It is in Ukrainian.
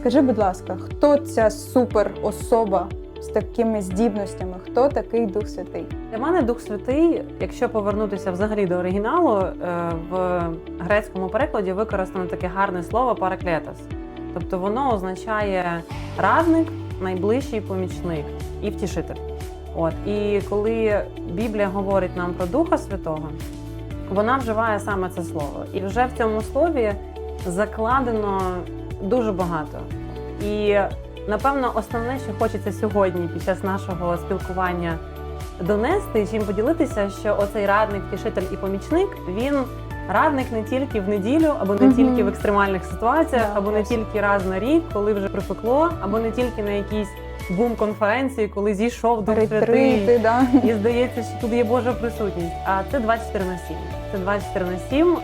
Скажи, будь ласка, хто ця супер особа з такими здібностями? Хто такий Дух Святий? Для мене Дух Святий, якщо повернутися взагалі до оригіналу, е, в грецькому перекладі використано таке гарне слово параклетос. Тобто воно означає радник, найближчий помічник і втішитель. От і коли Біблія говорить нам про Духа Святого, вона вживає саме це слово. І вже в цьому слові закладено дуже багато. І напевно, основне, що хочеться сьогодні під час нашого спілкування донести, чим поділитися, що оцей радник, втішитель і помічник він радник не тільки в неділю, або не Мгм. тільки в екстремальних ситуаціях, Да, або не тільки раз на рік, коли вже припекло, або не тільки на якійсь бум-конференції, коли зійшов Дух Святий. Да? І здається, що тут є Божа присутність. А це 24 на 7. Це 24 на 7.